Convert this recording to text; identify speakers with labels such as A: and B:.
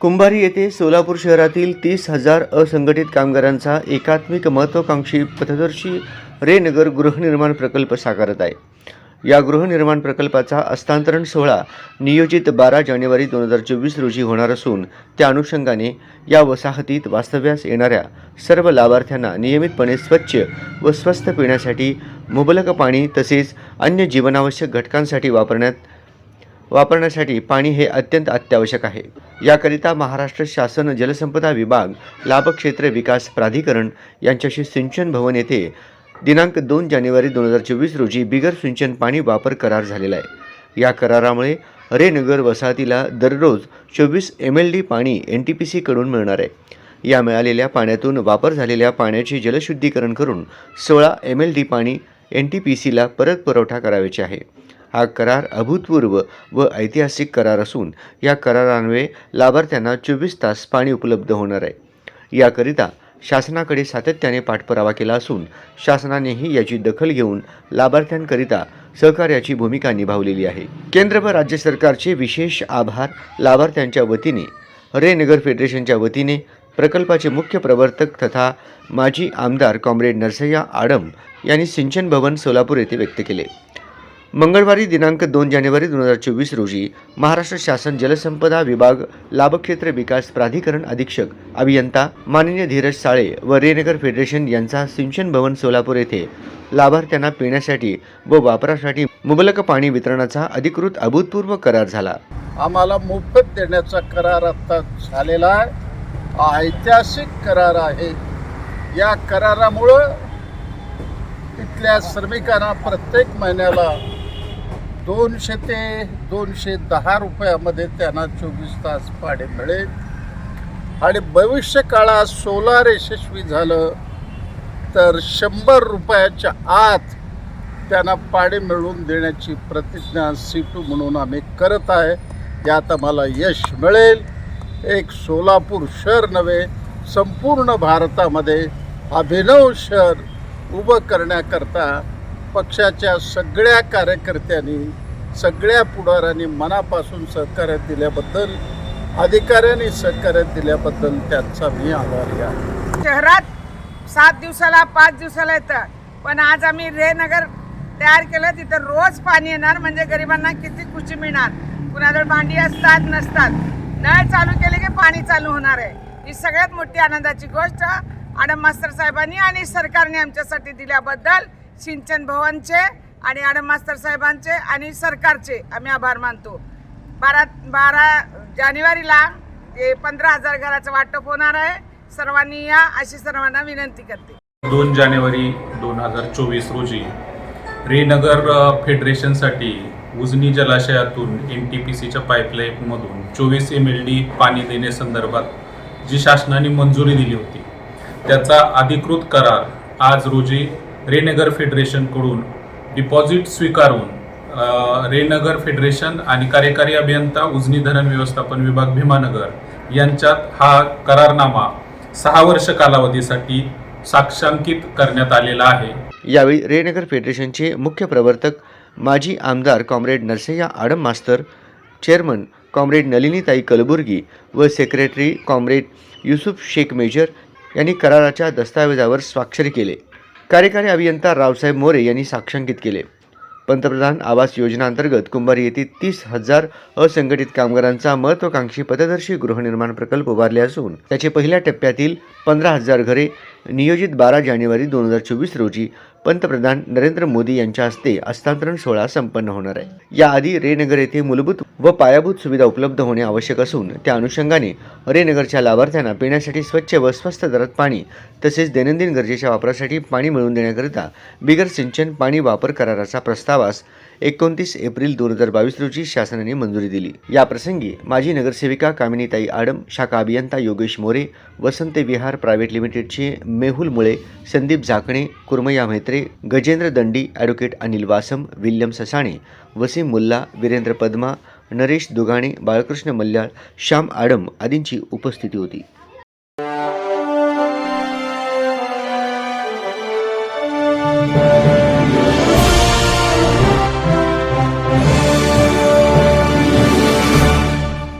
A: कुंभारी येथे सोलापूर शहरातील तीस हजार असंघटित कामगारांचा एकात्मिक महत्त्वाकांक्षी पथदर्शी रेनगर गृहनिर्माण प्रकल्प साकारत आहे. या गृहनिर्माण प्रकल्पाचा हस्तांतरण सोहळा नियोजित बारा जानेवारी दोन हजार चोवीस रोजी होणार असून त्या अनुषंगाने या वसाहतीत वास्तव्यास येणाऱ्या सर्व लाभार्थ्यांना नियमितपणे स्वच्छ व स्वस्त पिण्यासाठी मुबलक पाणी तसेच अन्य जीवनावश्यक घटकांसाठी वापरण्यात वापरण्यासाठी पाणी हे अत्यंत अत्यावश्यक आहे. याकरिता महाराष्ट्र शासन जलसंपदा विभाग लाभक्षेत्र विकास प्राधिकरण यांच्याशी सिंचन भवन येथे दिनांक दोन जानेवारी दोन हजार चोवीस रोजी बिगर सिंचन पाणी वापर करार झालेला आहे. या करारामुळे रेनगर वसाहतीला दररोज चोवीस एम एल डी पाणी एन टी पी सीकडून मिळणार आहे. या मिळालेल्या पाण्यातून वापर झालेल्या पाण्याचे जलशुद्धीकरण करून सोळा एम एल डी पाणी एन टी पी सीला परत पुरवठा करावायचे आहे. हा करार अभूतपूर्व व ऐतिहासिक करार असून या करारान्वये लाभार्थ्यांना चोवीस तास पाणी उपलब्ध होणार आहे. याकरिता शासनाकडे सातत्याने पाठपुरावा केला असून शासनानेही याची दखल घेऊन लाभार्थ्यांकरिता सहकार्याची भूमिका निभावलेली आहे. केंद्र व राज्य सरकारचे विशेष आभार लाभार्थ्यांच्या वतीने रेनगर फेडरेशनच्या वतीने प्रकल्पाचे मुख्य प्रवर्तक तथा माजी आमदार कॉम्रेड नरसय्या आडम यांनी सिंचन भवन सोलापूर येथे व्यक्त केले. मंगळवारी दिनांक दोन जानेवारी दोन हजार चोवीस रोजी महाराष्ट्र शासन जलसंपदा विभाग लाभक्षेत्र विकास प्राधिकरण अधीक्षक अभियंता माननीय धीरज साळे व रेनगर फेडरेशन यांचा सिंचन भवन सोलापूर येथे लाभार्थ्यांना पिण्यासाठी व वापरासाठी मुबलक पाणी वितरणाचा अधिकृत अभूतपूर्व करार झाला.
B: आम्हाला मोफत देण्याचा करार आता झालेला आहे. ऐतिहासिक करार आहे. या करारामुळं इथल्या श्रमिकांना प्रत्येक महिन्याला दोनशे ते दोनशे दहा रुपयामध्ये त्यांना चोवीस तास पाणी मिळेल. आणि भविष्य काळात सोलार यशस्वी झालं तर शंभर रुपयाच्या आत त्यांना पाणी मिळवून देण्याची प्रतिज्ञा सीटू म्हणून आम्ही करत आहे. यात आम्हाला यश मिळेल. एक सोलापूर शहर नव्हे संपूर्ण भारतामध्ये अभिनव शहर उभं करण्याकरता पक्षाच्या सगळ्या कार्यकर्त्यांनी सगळ्या पुढाऱ्यांनी मनापासून सहकार्य दिल्याबद्दल अधिकाऱ्यांनी सहकार्य दिल्याबद्दल त्यांचा मी आभारी आहे.
C: शहरात सात दिवसाला पाच दिवसाला येतं. पण आज आम्ही रेनगर तयार केलं तिथं रोज पाणी येणार म्हणजे गरिबांना किती खुशी मिळणार. कुणाजवळ भांडी असतात नसतात. नळ चालू केले की पाणी चालू होणार आहे. ही सगळ्यात मोठी आनंदाची गोष्ट आणि मास्तर साहेबांनी आणि सरकारने आमच्यासाठी दिल्याबद्दल सिंचन भवनचे आणि आडम साहेबांचे आणि सरकारचे आम्ही आभार मानतो. बारा बारा जानेवारीला ते पंधरा हजार घराचं वाटप होणार आहे. सर्वांनी या अशी सर्वांना विनंती करते.
D: दोन जानेवारी दोन हजार चोवीस रोजी रेनगर फेडरेशनसाठी उजनी जलाशयातून एन टी पी सीच्या पाईपलाईनमधून चोवीस एम एल डी पाणी देण्यासंदर्भात जी शासनाने मंजुरी दिली होती त्याचा अधिकृत करार आज रोजी रेनगर फेडरेशनकडून डिपॉझिट स्वीकारून रेनगर फेडरेशन आणि कार्यकारी अभियंता उजनी धरण व्यवस्थापन विभाग भीमानगर यांच्यात हा करारनामा सहा वर्ष कालावधीसाठी साक्षांकित करण्यात आलेला आहे.
A: यावेळी रेनगर फेडरेशनचे मुख्य प्रवर्तक माजी आमदार कॉम्रेड नरसय्या आडम मास्तर चेअरमन कॉम्रेड नलिनीताई कलबुर्गी व secretary comrade Yusuf Shaikh major यांनी कराराच्या दस्तावेजावर स्वाक्षरी केले. कार्यकारी अभियंता रावसाहेब मोरे यांनी साक्षांकित केले. पंतप्रधान आवास योजनांतर्गत कुंभारी येथे तीस हजार असंघटित कामगारांचा महत्त्वाकांक्षी पथदर्शी गृहनिर्माण प्रकल्प उभारले असून त्याचे पहिल्या टप्प्यातील पंधरा हजार घरे नियोजित बारा जानेवारी दोन हजार चोवीस रोजी पंतप्रधान नरेंद्र मोदी यांच्या हस्ते हस्तांतरण सोहळा संपन्न होणार आहे. याआधी रेनगर येथे मूलभूत व पायाभूत सुविधा उपलब्ध होणे आवश्यक असून त्या अनुषंगाने रेनगरच्या लाभार्थ्यांना पिण्यासाठी स्वच्छ व स्वस्त दरात पाणी तसेच दैनंदिन गरजेच्या वापरासाठी पाणी मिळवून देण्याकरिता बिगर सिंचन पाणी वापर कराराचा प्रस्तावास एकोणतीस एप्रिल दोन हजार बावीस रोजी शासनाने मंजुरी दिली. या प्रसंगी माजी नगरसेविका कामिनीताई आडम शाखा अभियंता योगेश मोरे वसंत विहार प्रायव्हेट लिमिटेडचे मेहुल मुळे संदीप झाकणे कुर्मया म्हेत्रे गजेंद्र दंडी ॲडव्होकेट अनिल वासम विल्यम ससाणे वसीम मुल्ला वीरेंद्र पद्मा नरेश दुगाणे बाळकृष्ण मल्ल्याळ श्याम आडम आदींची उपस्थिती होती.